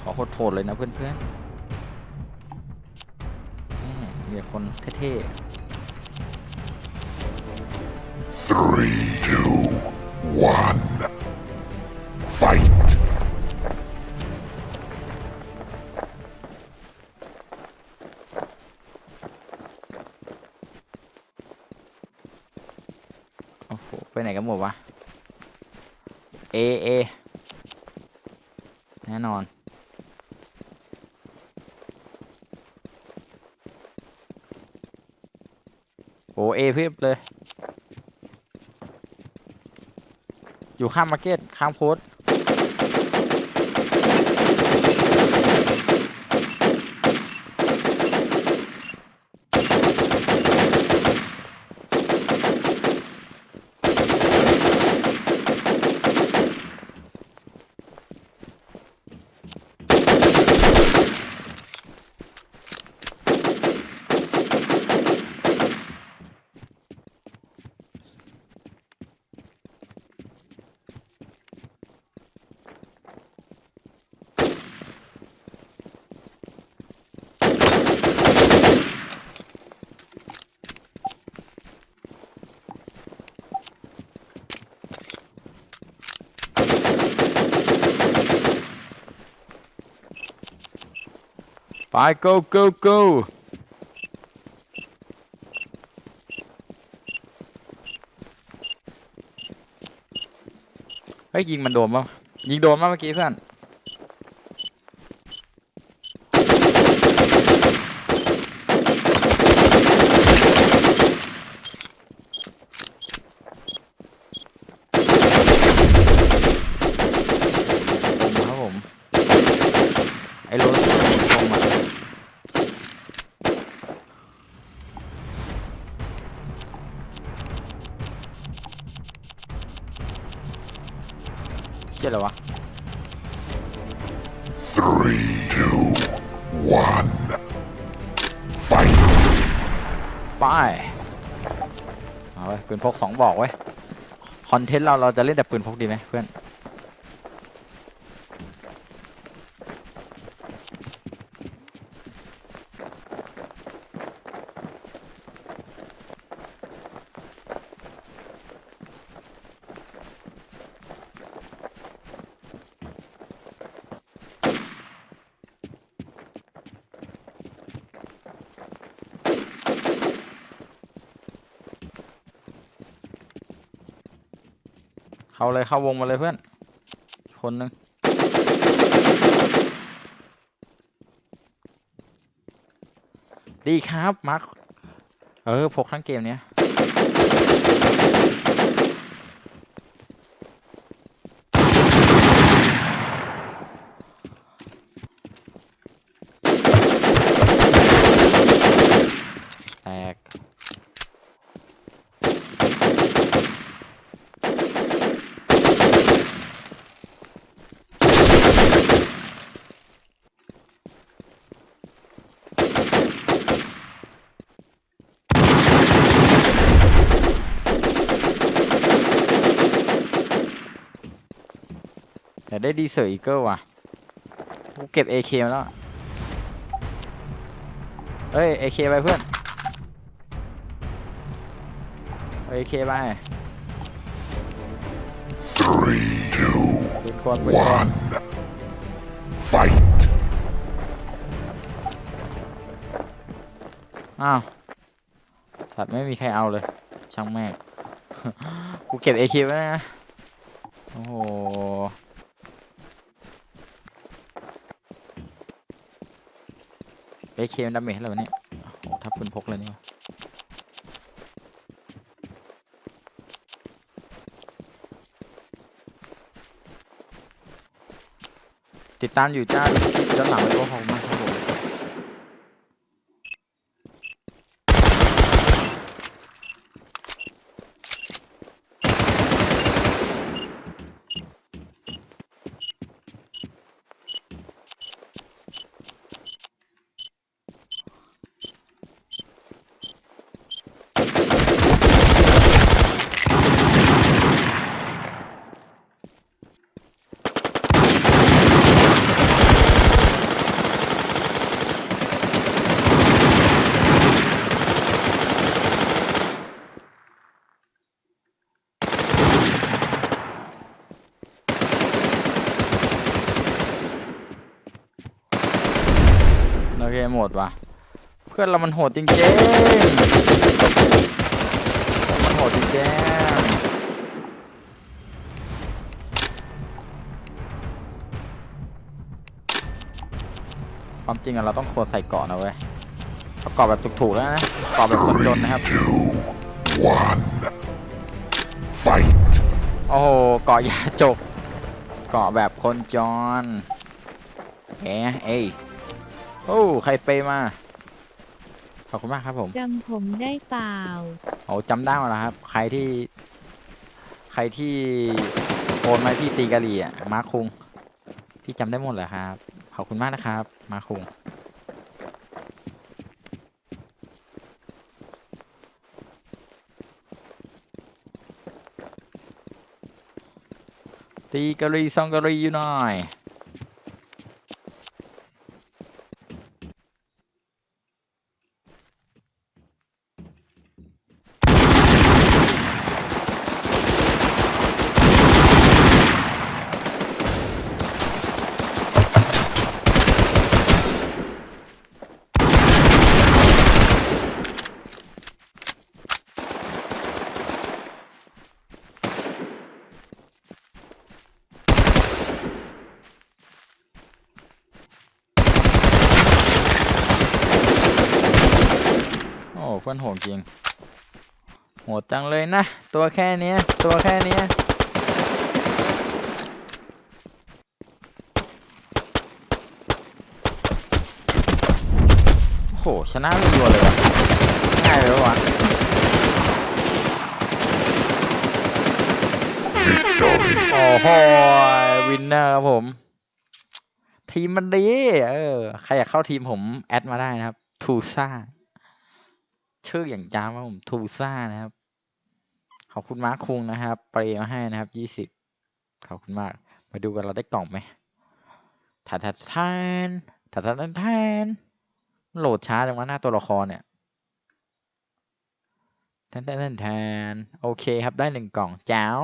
ขอโหดๆเลยนะเพื่อนๆนี่มีคนเท่ Three, two, one. เอเอแน่นอน โอ้เอเพียบเลย อยู่ข้างมาร์เก็ต ข้างโพส ไป go go go เฮ้ยยิงมันโดนป่ะยิงโดนป่ะเมื่อกี้เพื่อน ผมครับผม ไอ้รถผมอะเชี่ยอะไรวะ Three, two, one. Fight! ไปเอาไว้ยปืนพกสองบอกไว้ยคอนเทนต์เราเราจะเล่นแต่ปืนพกดีไหมเพื่อน เอาเลยเข้าวงมาเลยเพื่อน คนหนึ่งดีครับมาร์คเออพกทั้งเกมเนี้ยแตก แต่ได้ดีเซอร์อีเกิลว่ะกูเก็บ AK มาแล้วเฮ้ย AK ไปเพื่อนเอา AK ไป Three, two, ปืนกลปืนกล one. Fight! อ้าว สัตว์ไม่มีใครเอาเลย ช่างแม่ง กูเก็บ AK ไว้นะ โอ้โห AK มันดาเมจอะไรวะเนี่ยโอ้โหทับปืนพกเลยนี่ติดตามอยู่จ้าดูคลิปย้อนหลังไว้ก็ขอบคุณมากครับ ผมหมดว่ะ เพื่อนเรามันโหดจริงๆมันโหดจริงๆความจริงอะเราต้องควรใส่เกาะนะเว้ยประกอบแบบถูกๆแล้วนะประกอบแบบคนจนนะครับ two, one. Fight. โอ้โหเกาะยาจกเกาะแบบคนจรแหมเอ้ย โอ้ใครเปย์มา ขอบคุณมากครับผมจำผมได้เปล่า โอ้จำได้หมดแล้วครับ ใครที่ ใครที่โอนมาพี่ตีกะหรี่อะมาคุง พี่จำได้หมดเลยครับ ขอบคุณมากนะครับ มาคุง ตีกะหรี่ซองกะหรี่อยู่หน่อย เพื่อนโหดจริงโหดจังเลยนะ ตัวแค่นี้ตัวแค่นี้โอ้โหชนะรัวเลยวะง่ายเลยวะโอ้โหวินเนอร์ครับผม ทีมมันดี เออ ใครอยากเข้าทีมผม แอดมาได้นะครับ ทูซ่า ชื่ออย่างจ้ามครับผมทูซ่านะครับ ขอบคุณมาร์คคุงนะครับไปมาให้นะครับยี่สิบขอบคุณมาก มาดูกันเราได้กล่องไหมถัดถัดทานถัดถัดทัดทานโหลดช้าจังวะหน้าตัวละครเนี่ยแทนแทนแทนแทนโอเคครับได้หนึ่งกล่องแจ๋ว